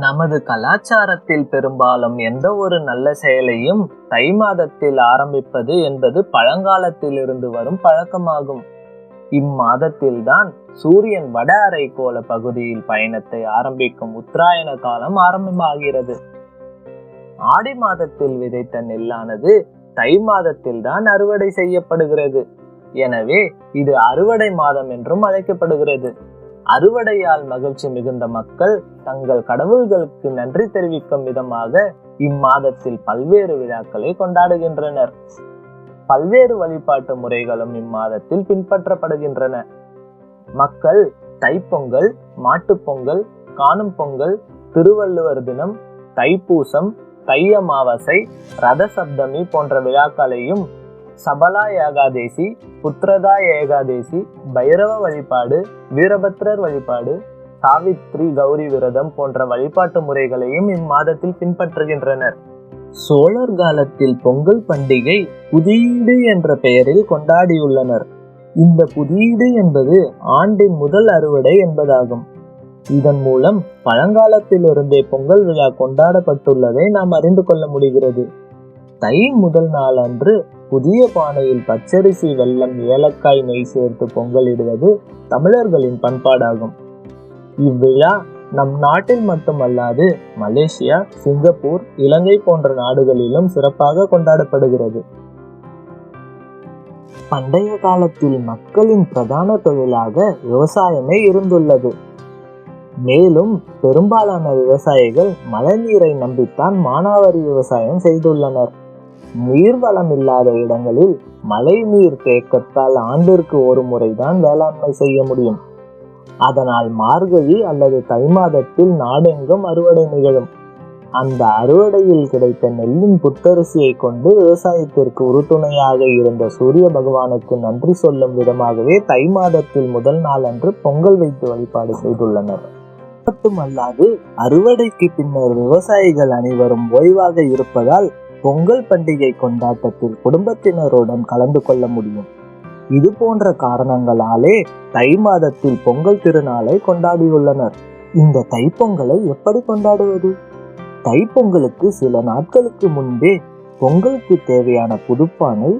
நமது கலாச்சாரத்தில் பெரும்பாலும் எந்த ஒரு நல்ல செயலையும் தை மாதத்தில் ஆரம்பிப்பது என்பது பழங்காலத்தில் இருந்து வரும் பழக்கமாகும். இம்மாதத்தில் தான் சூரியன் வட அரைக்கோள பகுதியில் பயணத்தை ஆரம்பிக்கும் உத்தராயண காலம் ஆரம்பமாகிறது. ஆடி மாதத்தில் விதைத்த நெல்லானது தை மாதத்தில் தான் அறுவடை செய்யப்படுகிறது. எனவே இது அறுவடை மாதம் என்றும் அழைக்கப்படுகிறது. அறுவடையால் மகிழ்ச்சி மிகுந்த மக்கள் தங்கள் கடவுள்களுக்கு நன்றி தெரிவிக்கும் விதமாக இம்மாதத்தில் பல்வேறு விழாக்களை கொண்டாடுகின்றனர். பல்வேறு வழிபாட்டு முறைகளும் இம்மாதத்தில் பின்பற்றப்படுகின்றன. மக்கள் தைப்பொங்கல் மாட்டுப்பொங்கல் காணும் பொங்கல் திருவள்ளுவர் தினம் தைப்பூசம் தை அமாவாசை ரத சப்தமி போன்ற விழாக்களையும் சபலா ஏகாதேசி புத்திரதா ஏகாதேசி பைரவ வழிபாடு வீரபத்ரர் வழிபாடு சாவித்ரி கௌரி விரதம் போன்ற வழிபாட்டு முறைகளையும் இம்மாதத்தில் பின்பற்றுகின்றனர். சோழர் காலத்தில் பொங்கல் பண்டிகை புதியீடு என்ற பெயரில் கொண்டாடியுள்ளனர். இந்த புதியீடு என்பது ஆண்டின் முதல் அறுவடை என்பதாகும். இதன் மூலம் பழங்காலத்திலிருந்தே பொங்கல் விழா கொண்டாடப்பட்டுள்ளதை நாம் அறிந்து கொள்ள முடிகிறது. தை முதல் நாள் அன்று புதிய பானையில் பச்சரிசி வெல்லம் ஏலக்காய் நெய் சேர்த்து பொங்கலிடுவது தமிழர்களின் பண்பாடாகும். இவ்விழா நம் நாட்டில் மட்டுமல்லாது மலேசியா சிங்கப்பூர் இலங்கை போன்ற நாடுகளிலும் சிறப்பாக கொண்டாடப்படுகிறது. பண்டைய காலத்தில் மக்களின் பிரதான தொழிலாக விவசாயமே இருந்துள்ளது. மேலும் பெரும்பாலான விவசாயிகள் மழைநீரை நம்பித்தான் மானாவாரி விவசாயம் செய்துள்ளனர். நீர்வளம் இல்லாத இடங்களில் மழை நீர் தேக்கத்தால் ஆண்டிற்கு ஒரு முறைதான் வேளாண்மை செய்ய முடியும். அதனால் மார்கழி அல்லது தை மாதத்தில் நாடெங்கும் அறுவடை நிகழும். அந்த அறுவடையில் கிடைத்த நெல்லின் புத்தரிசியை கொண்டு விவசாயத்திற்கு உறுதுணையாக இருந்த சூரிய பகவானுக்கு நன்றி சொல்லும் விதமாகவே தை மாதத்தில் முதல் நாள் அன்று பொங்கல் வைத்து வழிபாடு செய்துள்ளனர். மட்டுமல்லாது அறுவடைக்கு பின்னர் விவசாயிகள் அனைவரும் ஓய்வாக இருப்பதால் பொங்கல் பண்டிகை கொண்டாட்டத்தில் குடும்பத்தினருடன் கலந்து கொள்ள முடியும். இது போன்ற காரணங்களாலே தை மாதத்தில் பொங்கல் திருநாளை கொண்டாடியுள்ளனர். இந்த தைப்பொங்கலை எப்படி கொண்டாடுவது? தைப்பொங்கலுக்கு சில நாட்களுக்கு முன்பே பொங்கலுக்கு தேவையான புதுப்பானை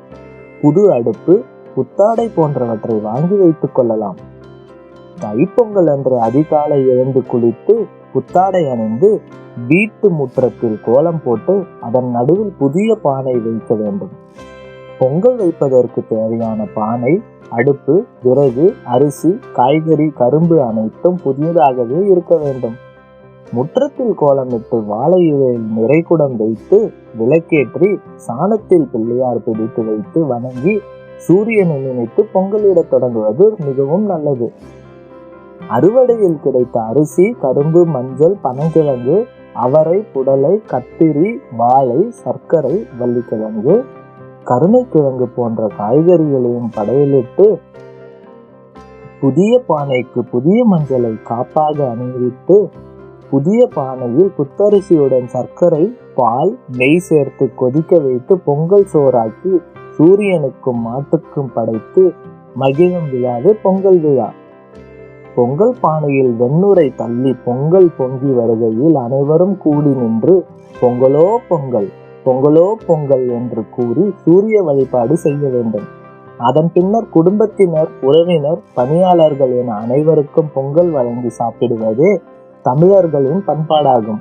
புது அடுப்பு புத்தாடை போன்றவற்றை வாங்கி வைத்துக் கொள்ளலாம். தைப்பொங்கல் அன்று அதிகாலை எழுந்து குளித்து புத்தாடை அணிந்து வீட்டு முற்றத்தில் கோலம் போட்டு அதன் நடுவில் புதிய பானை வைக்க வேண்டும். பொங்கல் வைப்பதற்கு தேவையான பானை அடுப்பு விறகு அரிசி காய்கறி கரும்பு அனைத்தும் புதியதாகவே இருக்க வேண்டும். முற்றத்தில் கோலமிட்டு வாழை இலையில் நிறைகுடம் வைத்து விளக்கேற்றி சாணத்தில் பிள்ளையார் பிடித்து வைத்து வணங்கி சூரியனை நினைத்து பொங்கலிடத் தொடங்குவது மிகவும் நல்லது. அறுவடையில் கிடைத்த அரிசி கரும்பு மஞ்சள் பனங்கிழங்கு அவரை புடலை கத்திரி வாழை சர்க்கரை வள்ளிக்கிழங்கு கருணைக்கிழங்கு போன்ற காய்கறிகளையும் படையலிட்டு புதிய பானைக்கு புதிய மஞ்சளை காப்பாக அணிவித்து புதிய பானையில் புத்தரிசியுடன் சர்க்கரை பால் நெய் சேர்த்து கொதிக்க வைத்து பொங்கல் சோறாக்கி சூரியனுக்கும் மாட்டுக்கும் படைத்து மகிழும் விழாவே பொங்கல் விழா. பொங்கல் பானையில் வெண்ணுரை தள்ளி பொங்கல் பொங்கி வருகையில் அனைவரும் கூடி நின்று பொங்கலோ பொங்கல் பொங்கலோ பொங்கல் என்று கூறி சூரிய வழிபாடு செய்ய வேண்டும். அதன் பின்னர் குடும்பத்தினர் உறவினர் பணியாளர்கள் என அனைவருக்கும் பொங்கல் வழங்கி சாப்பிடுவதே தமிழர்களின் பண்பாடாகும்.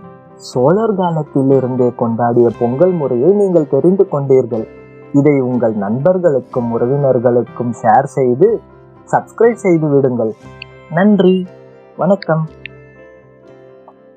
சோழர் காலத்திலிருந்தே கொண்டாடிய பொங்கல் முறையை நீங்கள் தெரிந்து கொண்டீர்கள். இதை உங்கள் நண்பர்களுக்கும் உறவினர்களுக்கும் ஷேர் செய்து சப்ஸ்கிரைப் செய்து விடுங்கள். நன்றி. வணக்கம்.